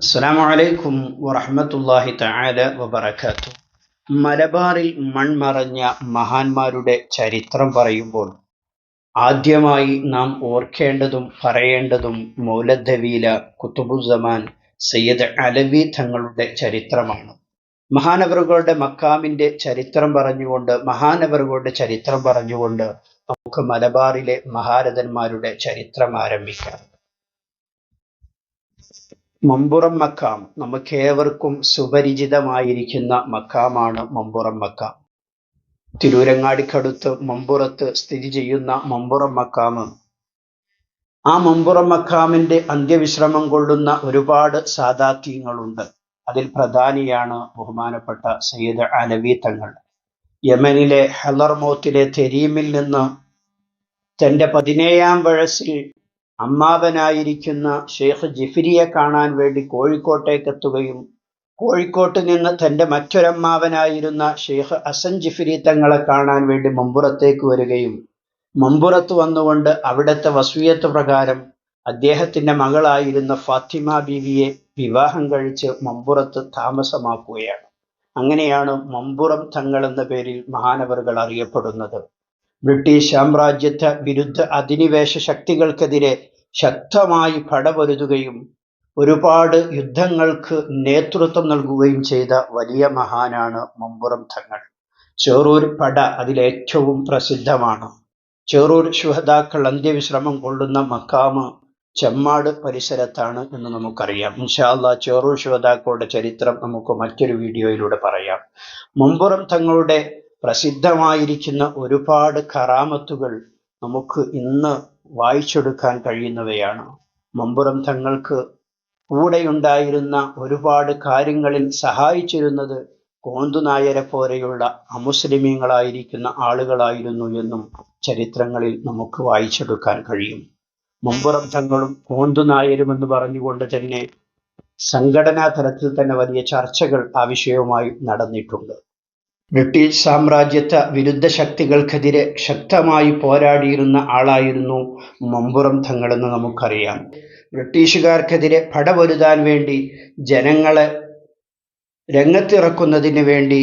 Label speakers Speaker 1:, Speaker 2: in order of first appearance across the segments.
Speaker 1: അസ്സലാമു അലൈക്കും വറഹമത്തല്ലാഹി തആല വബറകാത്തു. മലബാറിൽ മൺമറഞ്ഞ മഹാന്മാരുടെ ചരിത്രം പറയുമ്പോൾ ആദ്യമായി നാം ഓർക്കേണ്ടതും പറയേണ്ടതും മൗലദ്ദവീല കുത്തുബുസമാൻ സയ്യിദ് അലവി തങ്ങളുടെ ചരിത്രമാണ്. മഹാനവറുകളുടെ മക്കാമിന്റെ ചരിത്രം പറഞ്ഞുകൊണ്ട് മഹാനവറുകളുടെ ചരിത്രം പറഞ്ഞുകൊണ്ട് നമുക്ക് മലബാറിലെ മഹാരഥന്മാരുടെ ചരിത്രം ആരംഭിക്കാം. മമ്പുറം മക്കാം. നമുക്കേവർക്കും സുപരിചിതമായിരിക്കുന്ന മക്കാമാണ് മമ്പുറം മക്കാം. തിരൂരങ്ങാടിക്കടുത്ത് മമ്പുറത്ത് സ്ഥിതി ചെയ്യുന്ന മമ്പുറം മക്കാമ്. ആ മമ്പുറം മക്കാമിന്റെ അന്ത്യവിശ്രമം കൊള്ളുന്ന ഒരുപാട് സാദാത്യങ്ങളുണ്ട്. അതിൽ പ്രധാനിയാണ് ബഹുമാനപ്പെട്ട സയ്യിദ് അലവി തങ്ങൾ. യമനിലെ ഹലർമോത്തിലെ തെരീമിൽ നിന്ന് തന്റെ പതിനേഴാം വയസ്സിൽ അമ്മാവനായിരിക്കുന്ന ഷെയ്ഖ് ജിഫിരിയെ കാണാൻ വേണ്ടി കോഴിക്കോട്ടേക്ക് എത്തുകയും കോഴിക്കോട്ട് നിന്ന് തന്റെ മറ്റൊരമ്മാവനായിരുന്ന ഷെയ്ഖ് അസൻ ജിഫിരി തങ്ങളെ കാണാൻ വേണ്ടി മമ്പുറത്തേക്ക് വരികയും മമ്പുറത്ത് വന്നുകൊണ്ട് അവിടുത്തെ വസൂയത്ത് പ്രകാരം അദ്ദേഹത്തിന്റെ മകളായിരുന്ന ഫാത്തിമ ബീവിയെ വിവാഹം കഴിച്ച് മമ്പുറത്ത് താമസമാക്കുകയാണ്. അങ്ങനെയാണ് മമ്പുറം തങ്ങൾ എന്ന പേരിൽ മഹാനവറുകൾ അറിയപ്പെടുന്നത്. ബ്രിട്ടീഷ് സാമ്രാജ്യത്വ വിരുദ്ധ അധിനിവേശ ശക്തികൾക്കെതിരെ ശക്തമായി പടപൊരുതുകയും ഒരുപാട് യുദ്ധങ്ങൾക്ക് നേതൃത്വം നൽകുകയും ചെയ്ത വലിയ മഹാനാണ് മമ്പുറം തങ്ങൾ. ചേറൂർ പട അതിലേറ്റവും പ്രസിദ്ധമാണ്. ചേറൂർ ശുഹദാക്കൾ അന്ത്യവിശ്രമം കൊള്ളുന്ന മക്കാമ് ചെമ്മാട് പരിസരത്താണ് എന്ന് നമുക്കറിയാം. ഇൻഷാല്ല ചേറൂർ ശുഹദാക്കളുടെ ചരിത്രം നമുക്ക് മറ്റൊരു വീഡിയോയിലൂടെ പറയാം. മമ്പുറം തങ്ങളുടെ പ്രസിദ്ധമായിരിക്കുന്ന ഒരുപാട് കറാമത്തുകൾ നമുക്ക് ഇന്ന് വായിച്ചെടുക്കാൻ കഴിയുന്നവയാണ്. മമ്പുറം തങ്ങൾക്ക് കൂടെയുണ്ടായിരുന്ന ഒരുപാട് കാര്യങ്ങളിൽ സഹായിച്ചിരുന്നത് കോന്തുനായരെ പോലെയുള്ള അമുസ്ലിമീങ്ങളായിരിക്കുന്ന ആളുകളായിരുന്നു എന്നും ചരിത്രങ്ങളിൽ നമുക്ക് വായിച്ചെടുക്കാൻ കഴിയും. മമ്പുറം തങ്ങളും കോന്തുനായരും എന്ന് പറഞ്ഞുകൊണ്ട് തന്നെ സംഘടനാ തലത്തിൽ തന്നെ വലിയ ചർച്ചകൾ ആ വിഷയവുമായി നടന്നിട്ടുണ്ട്. ബ്രിട്ടീഷ് സാമ്രാജ്യത്വ വിരുദ്ധ ശക്തികൾക്കെതിരെ ശക്തമായി പോരാടിയിരുന്ന ആളായിരുന്നു മമ്പുറം തങ്ങളെന്ന് നമുക്കറിയാം. ബ്രിട്ടീഷുകാർക്കെതിരെ പടപൊരുതാൻ വേണ്ടി ജനങ്ങളെ രംഗത്തിറക്കുന്നതിന് വേണ്ടി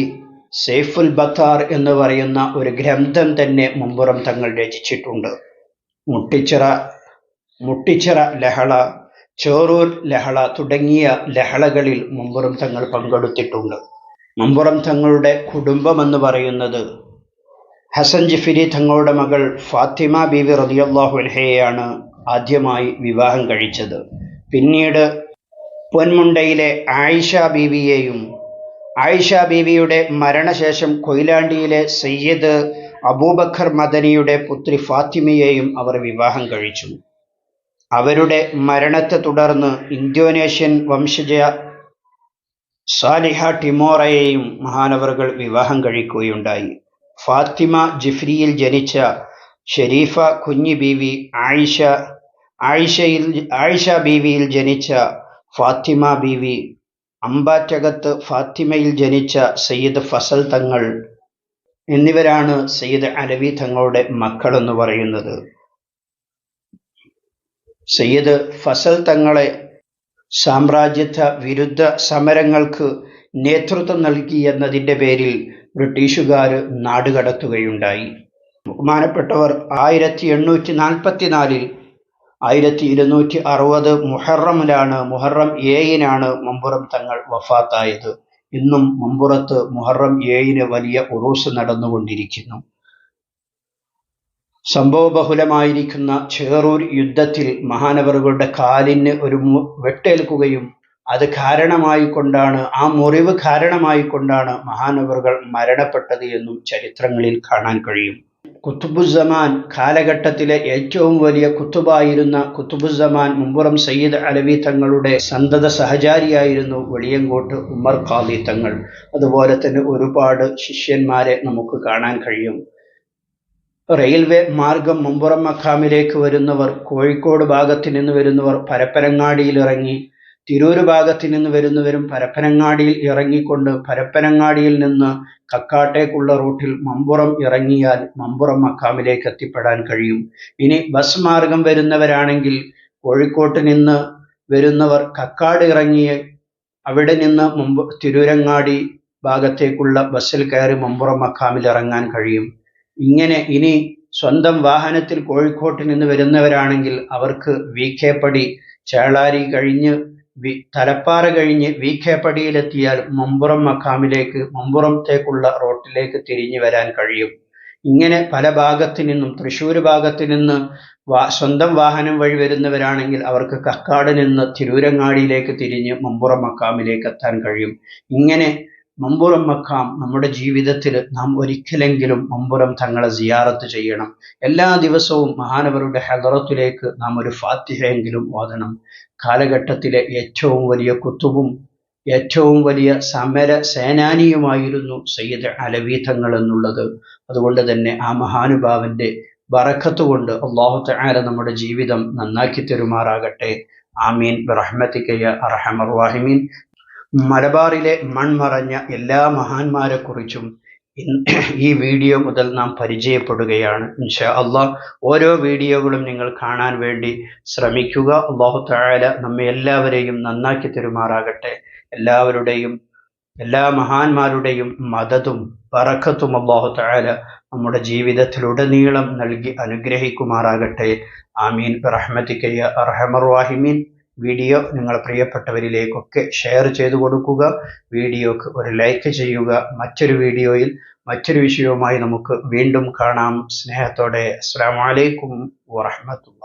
Speaker 1: സെയ്ഫുൽ ബത്താർ എന്ന് പറയുന്ന ഒരു ഗ്രന്ഥം തന്നെ മമ്പുറം തങ്ങൾ രചിച്ചിട്ടുണ്ട്. മുട്ടിച്ചിറ മുട്ടിച്ചിറ ലഹള ചോറൂർ ലഹള തുടങ്ങിയ ലഹളകളിൽ മമ്പുറം തങ്ങൾ പങ്കെടുത്തിട്ടുണ്ട്. മമ്പുറം തങ്ങളുടെ കുടുംബമെന്ന് പറയുന്നത് ഹസൻ ജിഫിരി തങ്ങളുടെ മകൾ ഫാത്തിമ ബീവി റളിയല്ലാഹു അൻഹയെയാണ് ആദ്യമായി വിവാഹം കഴിച്ചത്. പിന്നീട് പൊന്മുണ്ടയിലെ ആയിഷ ബീവിയെയും ആയിഷ ബീവിയുടെ മരണശേഷം കൊയിലാണ്ടിയിലെ സയ്യിദ് അബൂബക്കർ മദനിയുടെ പുത്രി ഫാത്തിമയെയും അവർ വിവാഹം കഴിച്ചു. അവരുടെ മരണത്തെ തുടർന്ന് ഇന്തോനേഷ്യൻ വംശജ സാലിഹ ടിമോറയെയും മഹാനവറുകൾ വിവാഹം കഴിക്കുകയുണ്ടായി. ഫാത്തിമ ജിഫ്രിയിൽ ജനിച്ച ഷെരീഫ കുഞ്ഞി ബീവി ആയിഷ ആയിഷയിൽ ആയിഷ ബീവിയിൽ ജനിച്ച ഫാത്തിമ ബീവി അമ്പാറ്റകത്ത് ഫാത്തിമയിൽ ജനിച്ച സയ്യിദ് ഫസൽ തങ്ങൾ എന്നിവരാണ് സയ്യിദ് അലവി തങ്ങളുടെ മക്കളെന്ന് പറയുന്നത്. സയ്യിദ് ഫസൽ തങ്ങളെ സാമ്രാജ്യത്വ വിരുദ്ധ സമരങ്ങൾക്ക് നേതൃത്വം നൽകി എന്നതിന്റെ പേരിൽ ബ്രിട്ടീഷുകാർ നാടുകടത്തുകയുണ്ടായി. ബഹുമാനപ്പെട്ടവർ ആയിരത്തി എണ്ണൂറ്റി നാൽപ്പത്തി നാലിൽ ആയിരത്തി ഇരുന്നൂറ്റി അറുപത് മുഹറമിലാണ് മുഹറം ഏഴിനാണ് മമ്പുറം തങ്ങൾ വഫാത്തായത്. ഇന്നും മമ്പുറത്ത് മുഹറം ഏഴിന് വലിയ ഉറൂസ് നടന്നുകൊണ്ടിരിക്കുന്നു. സംഭവബഹുലമായിരിക്കുന്ന ചേറൂർ യുദ്ധത്തിൽ മഹാനവറുകളുടെ കാലിന് ഒരു വെട്ടേൽക്കുകയും അത് കാരണമായി കൊണ്ടാണ് ആ മുറിവ് കാരണമായി കൊണ്ടാണ് മഹാനവറുകൾ മരണപ്പെട്ടത് എന്നും ചരിത്രങ്ങളിൽ കാണാൻ കഴിയും. കുത്തുബുസമാൻ കാലഘട്ടത്തിലെ ഏറ്റവും വലിയ കുത്തുബായിരുന്ന കുത്തുബുസമാൻ മുമ്പുറം സയ്യിദ് അലവി തങ്ങളുടെ സന്തത സഹചാരിയായിരുന്നു വെളിയങ്കോട്ട് ഉമ്മർ ഖാദി തങ്ങൾ. അതുപോലെ തന്നെ ഒരുപാട് ശിഷ്യന്മാരെ നമുക്ക് കാണാൻ കഴിയും. റെയിൽവേ മാർഗം മുമ്പുറം മഖാമിലേക്ക് വരുന്നവർ കോഴിക്കോട് ഭാഗത്ത് നിന്ന് വരുന്നവർ പരപ്പനങ്ങാടിയിൽ ഇറങ്ങി തിരൂർ ഭാഗത്ത് നിന്ന് വരുന്നവരും പരപ്പനങ്ങാടിയിൽ ഇറങ്ങിക്കൊണ്ട് പരപ്പനങ്ങാടിയിൽ നിന്ന് കക്കാട്ടേക്കുള്ള റൂട്ടിൽ മമ്പുറം ഇറങ്ങിയാൽ മമ്പുറം മക്കാമിലേക്ക് എത്തിപ്പെടാൻ കഴിയും. ഇനി ബസ് മാർഗം വരുന്നവരാണെങ്കിൽ കോഴിക്കോട്ട് നിന്ന് വരുന്നവർ കക്കാട് ഇറങ്ങി അവിടെ നിന്ന് മുമ്പ് തിരൂരങ്ങാടി ഭാഗത്തേക്കുള്ള ബസ്സിൽ കയറി മമ്പുറം മക്കാമിൽ ഇറങ്ങാൻ കഴിയും. ഇങ്ങനെ ഇനി സ്വന്തം വാഹനത്തിൽ കോഴിക്കോട്ട് നിന്ന് വരുന്നവരാണെങ്കിൽ അവർക്ക് വി കെ പടി ചേളാരി കഴിഞ്ഞ് തലപ്പാറ കഴിഞ്ഞ് വി കെ പടിയിലെത്തിയാൽ മമ്പുറം മക്കാമിലേക്ക് മമ്പുറത്തേക്കുള്ള റോട്ടിലേക്ക് തിരിഞ്ഞു വരാൻ കഴിയും. ഇങ്ങനെ പല ഭാഗത്തു നിന്നും തൃശ്ശൂർ ഭാഗത്തു നിന്ന് സ്വന്തം വാഹനം വഴി വരുന്നവരാണെങ്കിൽ അവർക്ക് കക്കാട് നിന്ന് തിരൂരങ്ങാടിയിലേക്ക് തിരിഞ്ഞ് മമ്പുറം മക്കാമിലേക്ക് എത്താൻ കഴിയും. ഇങ്ങനെ മമ്പുറം മക്കാം നമ്മുടെ ജീവിതത്തിൽ നാം ഒരിക്കലെങ്കിലും മമ്പുറം തങ്ങളെ സിയാറത്ത് ചെയ്യണം. എല്ലാ ദിവസവും മഹാനവരുടെ ഹെദറത്തിലേക്ക് നാം ഒരു ഫാത്തിഹയെങ്കിലും ഓതണം. കാലഘട്ടത്തിലെ ഏറ്റവും വലിയ കുത്തുവും ഏറ്റവും വലിയ സമര സേനാനിയുമായിരുന്നു സയ്യിദ് അലവി തങ്ങൾ എന്നുള്ളത്. അതുകൊണ്ട് തന്നെ ആ മഹാനുഭാവന്റെ ബറക്കത്ത് കൊണ്ട് അള്ളാഹു തആല നമ്മുടെ ജീവിതം നന്നാക്കി തരുമാറാകട്ടെ. ആമീൻ. ബിറഹ്മതിക അർഹമർ റഹീമീൻ. മലബാറിലെ മൺമറഞ്ഞ എല്ലാ മഹാന്മാരെക്കുറിച്ചും ഈ വീഡിയോ മുതൽ നാം പരിചയപ്പെടുകയാണ്. ഇൻഷാ അള്ളാഹ് ഓരോ വീഡിയോകളും നിങ്ങൾ കാണാൻ വേണ്ടി ശ്രമിക്കുക. അള്ളാഹു തആല നമ്മെ എല്ലാവരെയും നന്നാക്കി തരുമാറാകട്ടെ. എല്ലാവരുടെയും എല്ലാ മഹാന്മാരുടെയും മതതും പറക്കത്തും അള്ളാഹു തആല നമ്മുടെ ജീവിതത്തിലുടനീളം നൽകി അനുഗ്രഹിക്കുമാറാകട്ടെ. ആമീൻ. റഹ്മത്തിക്കയ്യ അർഹമർ വാഹിമീൻ വീഡിയോ നിങ്ങൾ പ്രിയപ്പെട്ടവരിലേക്കൊക്കെ ഷെയർ ചെയ്തു കൊടുക്കുക. വീഡിയോക്ക് ഒരു ലൈക്ക് ചെയ്യുക. മറ്റൊരു വീഡിയോയിൽ മറ്റൊരു വിഷയവുമായി നമുക്ക് വീണ്ടും കാണാം. സ്നേഹത്തോടെ. അസ്സാം വലൈക്കും വറഹമത്തുള്ള